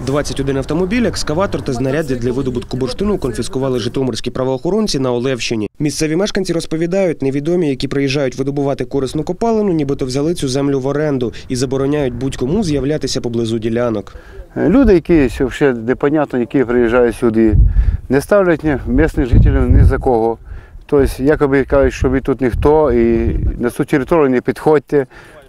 21 автомобіль, екскаватор та знаряддя для видобутку бурштину конфіскували житомирські правоохоронці на Олевщині. Місцеві мешканці розповідають, невідомі, які приїжджають видобувати корисну копалину, нібито взяли цю землю в оренду і забороняють будь-кому з'являтися поблизу ділянок. Люди, які ще непонятно, які приїжджають сюди, не ставлять місцевих жителів ні за кого. Тобто, якоби кажуть, що ви тут ніхто і на цю територію не підходьте.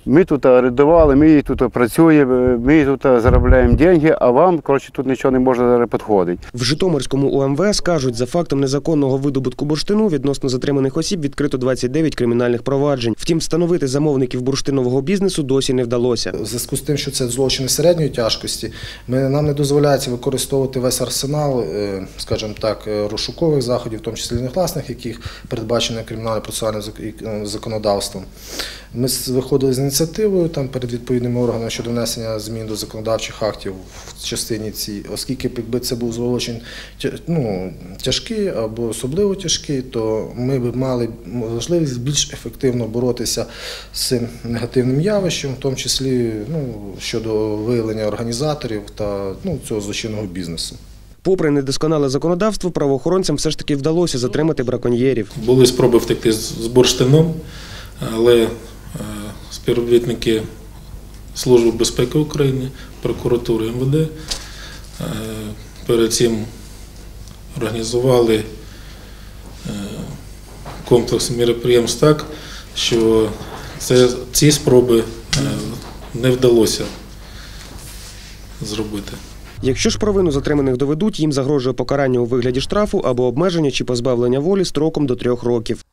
Ми тут орендували, ми тут працюємо, ми тут заробляємо гроші, а вам коротше, тут нічого не можна зараз підходити. В Житомирському УМВС кажуть, за фактом незаконного видобутку бурштину відносно затриманих осіб відкрито 29 кримінальних проваджень. Втім, встановити замовників бурштинового бізнесу досі не вдалося. В зв'язку з тим, що це злочини середньої тяжкості, ми, нам не дозволяється використовувати весь арсенал, е, скажімо так, е, розшукових заходів, в тому числі негласних, яких передбачено кримінально-процесуальним е, законодавством. Ми виходили з ініціативою там перед відповідними органами щодо внесення змін до законодавчих актів в частині цій, оскільки якби це був злочин ну, тяжкий або особливо тяжкий, то ми б мали можливість більш ефективно боротися з цим негативним явищем, в тому числі ну, щодо виявлення організаторів та ну, цього злочинного бізнесу. Попри недосконале законодавство, правоохоронцям все ж таки вдалося затримати браконьєрів. Були спроби втекти з бурштином, але співробітники Служби безпеки України, прокуратури МВД е, перед цим організували е, комплекс міроприємств так, що це, ці спроби е, не вдалося зробити. Якщо ж провину затриманих доведуть, їм загрожує покарання у вигляді штрафу або обмеження чи позбавлення волі строком до трьох років.